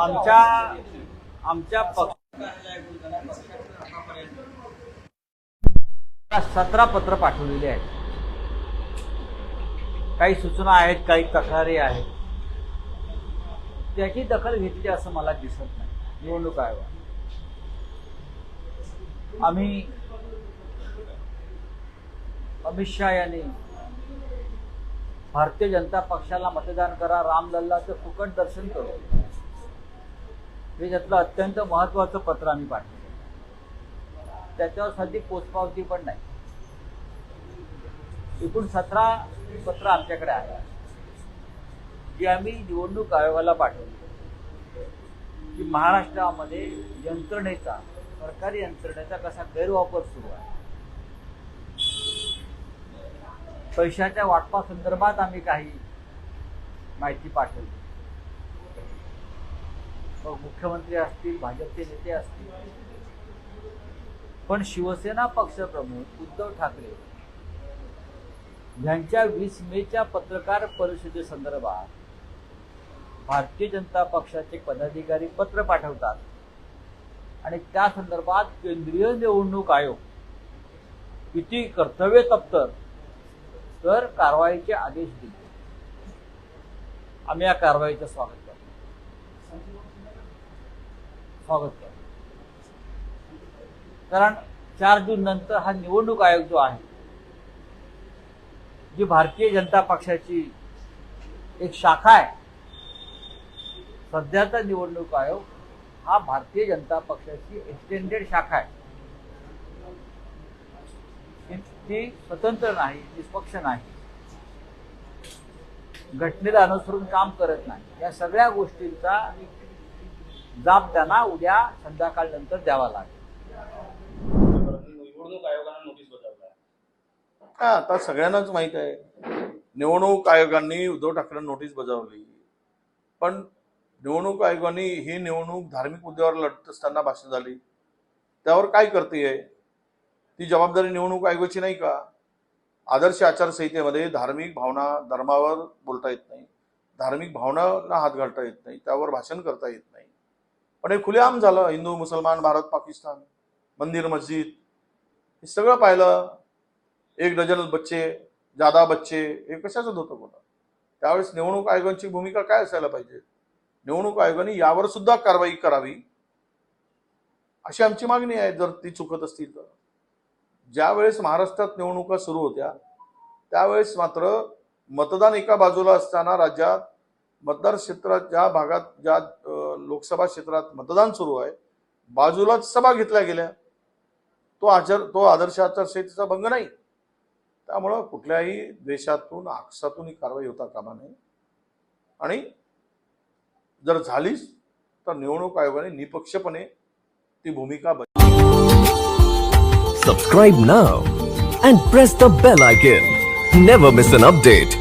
आमच्या आमच्या सतरा पत्र पाठवलेली आहेत. काही सूचना आहेत काही तक्रारी आहेत. त्याची दखल घेतली असं मला दिसत नाही. निवडणूक आयोग. आम्ही अमित शहा यांनी भारतीय जनता पक्षाला मतदान करा रामलल्लाचं फुकट दर्शन करू. हे त्यातलं अत्यंत महत्वाचं पत्र आम्ही पाठवलं. त्याच्यावर साधी पोचपावती पण नाही. एकूण सतरा पत्र आमच्याकडे आहे जी आम्ही निवडणूक आयोगाला पाठवली. की महाराष्ट्रामध्ये यंत्रणेचा सरकारी यंत्रणेचा कसा गैरवापर सुरू आहे. पैशाच्या वाटपासंदर्भात आम्ही काही माहिती पाठवली. मग मुख्यमंत्री असतील भाजपचे नेते असतील. पण शिवसेना पक्षप्रमुख उद्धव ठाकरे यांच्या वीस मेच्या पत्रकार परिषदेसंदर्भात भारतीय जनता पक्षाचे पदाधिकारी पत्र पाठवतात. आणि त्या संदर्भात केंद्रीय निवडणूक आयोग किती कर्तव्य तप्तर तर कारवाईचे आदेश दिले. आम्ही या कारवाईचं स्वागत करतो. स्वागत करतो. कारण चार जून नंतर हा निवडणूक आयोग जो आहे जी भारतीय जनता पक्षाची एक शाखा आहे सध्याचा निवडणूक आयोग हा भारतीय जनता पक्षाची एक्सटेंडेड शाखा आहे. ती- स्वतंत्र नाही निष्पक्ष नाही घटनेला अनुसरून काम करत नाही. या सगळ्या गोष्टींचा जाब त्यांना उद्या संध्याकाळ नंतर द्यावा लागेल. निवडणूक आयोगानं नोटीस बजावल्या हा आता सगळ्यांनाच माहीत आहे. निवडणूक आयोगाने उद्धव ठाकरे नोटीस बजावली. पण निवडणूक आयोगाने ही निवडणूक धार्मिक मुद्द्यावर लढत असताना भाषण झाली. त्यावर काय करते ती जबाबदारी निवडणूक आयोगाची नाही का? आदर्श आचारसंहितेमध्ये धार्मिक भावना धर्मावर बोलता येत नाही. धार्मिक भावनांना हात घालता येत नाही. त्यावर भाषण करता येत नाही. पण हे खुलेआम झालं हिंदू मुसलमान भारत पाकिस्तान मंदिर मस्जिद हे सगळं पाहिलं. एक डझन बच्चे जादा बच्चे हे कशाचं होतं? बोला त्यावेळेस निवडणूक आयोगांची भूमिका काय असायला पाहिजे? निवडणूक आयोगाने यावर सुद्धा कारवाई करावी अशी आमची मागणी आहे जर ती चुकत असतील तर. ज्या वेळेस महाराष्ट्रात निवडणुका सुरू होत्या त्यावेळेस मात्र मतदान एका बाजूला असताना राज्यात मतदार क्षेत्रात ज्या भागात ज्या लोकसभा क्षेत्रात मतदान सुरू आहे बाजूलाच सभा घेतल्या गेल्या. तो आचार तो आदर्श आचारसंहितेचा भंग नाही. त्यामुळं कुठल्याही देशातून आक्षातून ही कारवाई होता कामा नये. आणि जर झालीच तर निवडणूक आयोगाने निपक्षपणे ती भूमिका subscribe Subscribe and press press the bell icon. Never miss an update